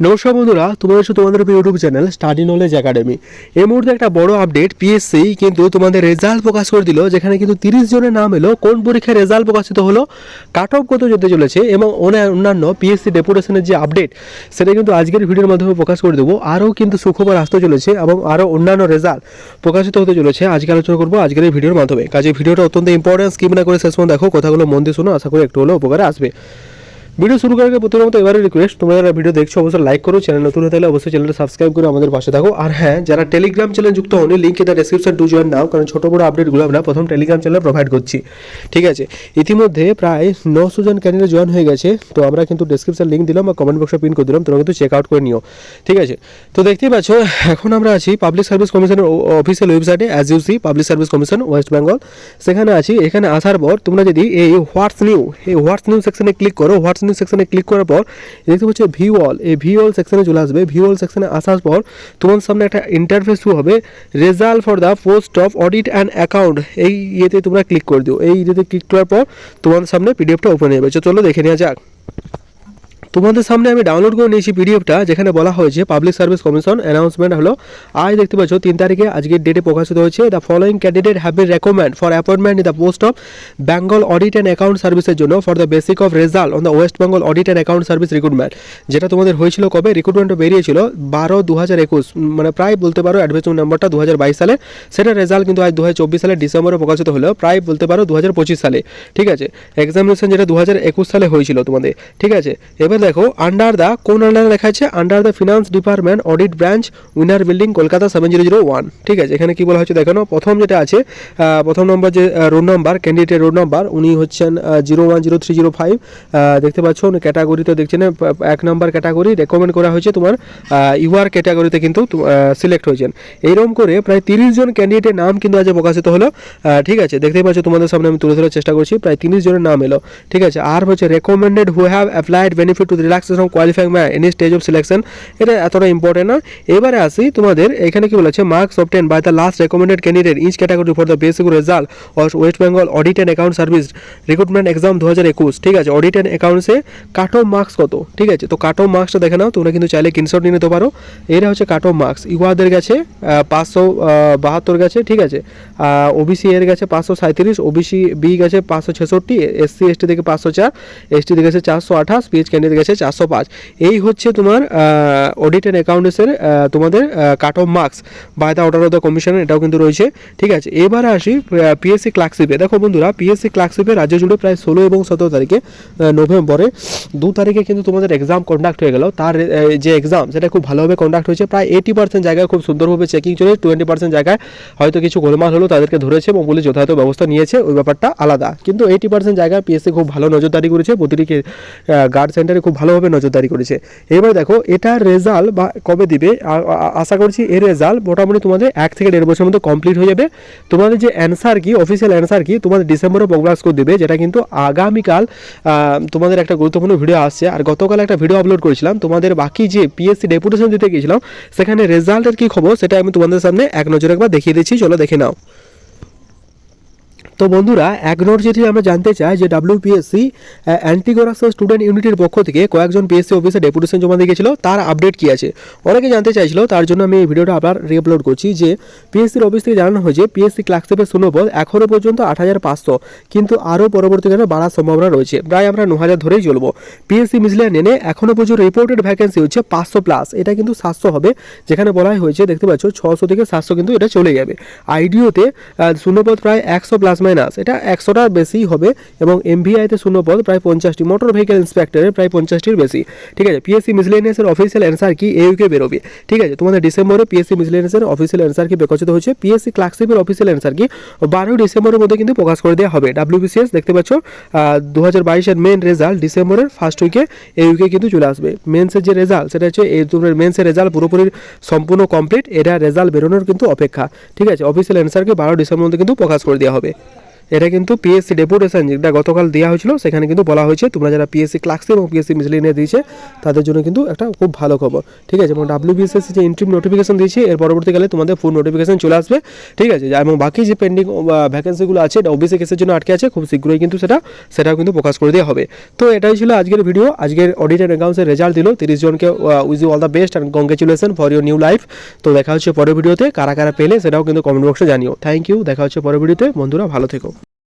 নমস্কার বন্ধুরা, তোমাদের হচ্ছে তোমাদের YouTube channel Study Knowledge Academy এই মুহূর্তে একটা বড় আপডেট পিএসসি কিন্তু তোমাদের রেজাল্ট প্রকাশ করে দিল, যেখানে কিন্তু তিরিশ জনের নাম এলো। কোন পরীক্ষায় রেজাল্ট প্রকাশিত হলো কাট অফ কত যেতে চলেছে এবং অন্যান্য পিএসসি ডেপুটেশনের যে আপডেট সেটা কিন্তু আজকের ভিডিওর মাধ্যমে প্রকাশ করে দেবো। আরও কিন্তু সুখবর আসতে চলেছে এবং আরও অন্যান্য রেজাল্ট প্রকাশিত হতে চলেছে। আজকে আলোচনা করব আজকের এই ভিডিওর মাধ্যমে। কাজে ভিডিওটা অত্যন্ত ইম্পর্টেন্ট স্কিপ না করে শেষ দেখো। কথাগুলো মন দিয়ে শোনো, আশা করি একটু হলেও উপকারে আসবে। ভিডিও শুরু করার আগে প্রতিবার মতো এবারে রিকোয়েস্ট তোমরা যারা ভিডিও দেখছ, অবশ্যই লাইক করো চ্যানেল নতুন হয়ে অবশ্যই চ্যানেলটা সাবস্ক্রাইব করে আমাদের পাশে থাকো। আর হ্যাঁ যারা টেলিগ্রাম চ্যানেল যুক্ত হন link the description to join now কারণ ছোটো বড় আপডেটগুলো আমরা প্রথম টেলিগ্রাম চ্যানেলে প্রোভাইড করছি। ঠিক আছে? ইতিমধ্যে প্রায় নশো জন ক্যান্ডিডেট জয়েন হয়ে গেছে, তো আমরা কিন্তু ডেসক্রিপশন লিঙ্ক দিলাম বা কমেন্ট বক্সে পিন করে দিলাম, তোমরা কিন্তু চেক আউট করে নিও। ঠিক আছে? তো দেখতেই পাচ্ছ, এখন আমরা আছি পাবলিক সার্ভিস কমিশনের অফিসিয়াল ওয়েবসাইটে as you see public service commission West Bengal সেখানে আছি, এখানে আসার পর তোমরা যদি এই হোয়াটস নিউ এই হোয়াটস নিউ সেকশনে ক্লিক করো হোয়াটস নিউ সেকশনে ক্লিক করার পর দেখতে পাচ্ছ ভি অল এই ভি অল সেকশনে চলে আসবে। ভি অল সেকশনে আসার পর তোমার সামনে একটা ইন্টারফেস শুরু হবে। Result for the post of audit and account এই ইয়েতে তোমরা ক্লিক করে দিও। এই ইয়েতে ক্লিক করার পর তোমার সামনে পিডিএফটা ওপেন হয়ে যাবে। চলো দেখে নেওয়া যাক। তোমাদের সামনে আমি ডাউনলোড করে নিয়েছি পিডিএফটা যেখানে বলা হয়েছে পাবলিক সার্ভিস কমিশন অ্যানাউন্সমেন্ট হলো, আজ দেখতে পাচ্ছ তিন তারিখে আজকের ডেটে প্রকাশিত হয়েছে the following candidate have been recommend for appointment in the post of Bengal audit and account সার্ভিসের জন্য for the basic of result on the West Bengal audit and account service recruitment যেটা তোমাদের হয়েছিল কবে? রিক্রুটমেন্ট বেরিয়েছিল বারো দু হাজার একুশ মানে প্রায় বলতে পারো অ্যাডমিশন নাম্বারটা দু হাজার বাইশ সালে, সেটা রেজাল্ট কিন্তু আজ দু হাজার চব্বিশ সালে ডিসেম্বরে প্রকাশিত হলো, প্রায় বলতে পারো দু হাজার পঁচিশ সালে, ঠিক আছে? এক্সামিনেশন যেটা দু হাজার একুশ সালে হয়েছিল তোমাদের, ঠিক আছে? এবার দেখো আন্ডার দ্য কোন আন্ডারে লেখা আছে under the finance department audit branch winner building Kolkata seven zero zero one ঠিক আছে, এখানে কি বলা হচ্ছে দেখানো প্রথম যেটা আছে প্রথম নম্বর যে রোড নাম্বার ক্যান্ডিডেটের রোড নাম্বার উনি হচ্ছেন zero one zero three zero five দেখতে পাচ্ছ ক্যাটাগরিতে দেখছেন এক নম্বর ক্যাটাগরি রেকমেন্ড করা হয়েছে তোমার ইউআর ক্যাটাগরিতে কিন্তু সিলেক্ট হয়েছেন। এইরকম করে প্রায় তিরিশ জন ক্যান্ডিডেটের নাম কিন্তু আজ প্রকাশিত হলো। ঠিক আছে দেখতে পাচ্ছ, তোমাদের সামনে আমি তুলে ধরার চেষ্টা করছি, প্রায় তিরিশ জনের নাম এলো। ঠিক আছে, আর হচ্ছে recommended who have applied benefit to relaxation qualifying man any stage of selection এটা এতটা ইম্পর্টেন্ট না এবারে আসি তোমাদের, এখানে কি বলেছে marks obtain by the last recommended candidate each category for the basic result of West Bengal audit and account service recruitment exam দু হাজার একুশ ঠিক আছে অডিট অ্যান্ড অ্যাকাউন্টসে কাট অফ মার্কস কত? ঠিক আছে, তো কাট অফ মার্কসটা দেখে নাও, তোমরা কিন্তু চাইলে স্ক্রিনশট নিয়ে নিতে পারো। এরা হচ্ছে কাট অফ মার্কস ইউআদের গেছে পাঁচশো বাহাত্তর গেছে, ঠিক আছে। ওবিসি এর গেছে পাঁচশো সাঁত্রিশ ওবিসি বি গেছে পাঁচশো ছেষট্টি এসসি এসটি থেকে পাঁচশো চার এসটি গেছে চারশো আঠাশ পিএইচ ক্যান্ডিডেট গেছে চারশো পাঁচ। এই হচ্ছে তোমার অডিট অ্যান্ড অ্যাকাউন্টেন্সের তোমাদের cut off marks by the order of the commission এটাও কিন্তু রয়েছে। ঠিক আছে, এবারে আসি পিএসসি ক্লার্কশিপে দেখো বন্ধুরা পিএসসি ক্লার্কশিপে রাজ্য জুড়ে প্রায় ষোলো এবং সতেরো তারিখে নভেম্বরে, দু তারিখে কিন্তু তোমাদের এক্সাম কন্ডাক্ট হয়ে গেল। তার যে এক্সাম সেটা খুব ভালোভাবে কন্ডাক্ট হয়েছে। প্রায় এইটি পার্সেন্ট জায়গায় খুব সুন্দরভাবে চেকিং চলে টোয়েন্টি পার্সেন্ট জায়গায় হয়তো কিছু গোলমাল হলো, তাদেরকে ধরেছে এবং পুলিশ যথাযথ ব্যবস্থা নিয়েছে, ওই ব্যাপারটা আলাদা। কিন্তু এইটি পার্সেন্ট জায়গায় পিএসসি খুব ভালো নজরদারি করেছে। প্রতিটি গার্ড সেন্টারে খুব ভালোভাবে নজরদারি করেছে। এবার দেখো এটার রেজাল্ট বা কবে দিবে? আশা করছি এর রেজাল্ট মোটামুটি তোমাদের এক থেকে দেড় বছরের মধ্যে কমপ্লিট হয়ে যাবে। তোমাদের যে অ্যান্সার কি অফিসিয়াল অ্যান্সার কি, তোমাদের ডিসেম্বরে প্রকাশ করে দেবে, যেটা কিন্তু আগামীকাল তোমাদের একটা গুরুত্বপূর্ণ ভিডিও আসছে। আর গতকাল একটা ভিডিও আপলোড করেছিলাম, তোমাদের বাকি যে পিএসসি ডেপুটেশন দিতে গিয়েছিলাম, সেখানে রেজাল্টের কি খবর, সেটা আমি তোমাদের সামনে এক নজরে একবার দেখিয়ে দিচ্ছি। চলো দেখে নাও। তো বন্ধুরা এক নোট যেটি আমরা জানতে চাই যে ডাব্লিউপিএসসি অ্যান্টিগোরাস স্টুডেন্ট ইউনিটির পক্ষ থেকে কয়েকজন পিএসসি অফিসে ডেপুটেশন জমা দিয়ে গেছিল। তার আপডেট কী আছে? অনেকে জানতে চাইছিল, তার জন্য আমি এই ভিডিওটা আবার রিআপলোড করছি যে পিএসসির অফিস থেকে জানানো হয়েছে পিএসসি ক্লার্কশিপের শূন্যপদ এখনও পর্যন্ত আট হাজার পাঁচশো, কিন্তু আরও পরবর্তীকালে বাড়ার সম্ভাবনা রয়েছে। প্রায় আমরা ন হাজার ধরেই চলবো। পিএসসি মিসলেনিয়ানে এখনও পর্যন্ত রিপোর্টেড ভ্যাকেন্সি হচ্ছে পাঁচশো প্লাস এটা কিন্তু সাতশো হবে, যেখানে বলা হয়েছে, দেখতে পাচ্ছ, ছশো থেকে সাতশো কিন্তু এটা চলে যাবে। আইডিওতে শূন্যপদ প্রায় একশো প্লাস মাইনাস এটা একশোটার বেশি হবে এবং এমভিআইতে শূন্যপদ, প্রায় পঞ্চাশটি। মোটর ভেহিকেল ইন্সপেক্টরের প্রায় পঞ্চাশটির বেশি। ঠিক আছে? পিএসসি মিসলেনিয়াসের অফিসিয়াল অ্যান্সার কি? এইউকে বেরোবে। ঠিক আছে? তোমাদের ডিসেম্বরে পিএসসি মিসলেনিয়াসের অফিসিয়াল অ্যান্সার কি প্রকাশিত হচ্ছে পিএসসি ক্লার্কশিপের অফিসিয়াল অ্যান্সার কি? বারোই ডিসেম্বরের মধ্যে কিন্তু প্রকাশ করে দেওয়া হবে। ডাব্লিউবিসিএস দেখতে পাচ্ছ দু হাজার বাইশের মেন রেজাল্ট ডিসেম্বরের ফার্স্ট উইকে এই উইকে কিন্তু চলে আসবে। মেন্সের যে রেজাল্ট সেটা হচ্ছে এই তোমার মেন্সের রেজাল্ট পুরোপুরি সম্পূর্ণ কমপ্লিট এটা রেজাল্ট বেরোনোর কিন্তু অপেক্ষা। ঠিক আছে? অফিসিয়াল অ্যান্সারকে বারো ডিসেম্বর মধ্যে কিন্তু প্রকাশ করে দেওয়া হবে। এটা কিন্তু পিএসসি ডেপুটেশন যেটা গতকাল দেওয়া হয়েছিল, সেখানে কিন্তু বলা হয়েছে, তোমরা যারা পিএসসি ক্লাক্সি এবং পিএসসি মিসলিনে দিয়েছে, তাদের জন্য কিন্তু একটা খুব ভালো খবর। ঠিক আছে, এবং ডাব্লিউবিএসএস যে ইন্ট্রিম নোটিফিকেশন দিয়েছে, এর পরবর্তীকালে তোমাদের ফুল নোটিফিকেশন চলে আসবে। ঠিক আছে এবং বাকি যে পেন্ডিং ভ্যাকেন্সিগুলো আছে ওবিসি কেসের জন্য আটকে আছে, খুব শীঘ্রই কিন্তু সেটা, সেটাও কিন্তু প্রকাশ করে দেওয়া হবে। তো এটাই ছিল আজকের ভিডিও আজকের অডিটেড অ্যাকাউন্টসের রেজাল্ট দিল। তিরিশ জনকে wish you all the best and congratulation for your new life তো দেখা হচ্ছে পরের ভিডিওতে কারা কারা পেলে, সেটাও কিন্তু কমেন্ট বক্সে জানিও। থ্যাংক ইউ দেখা হচ্ছে পরের ভিডিওতে বন্ধুরা, ভালো থেকো।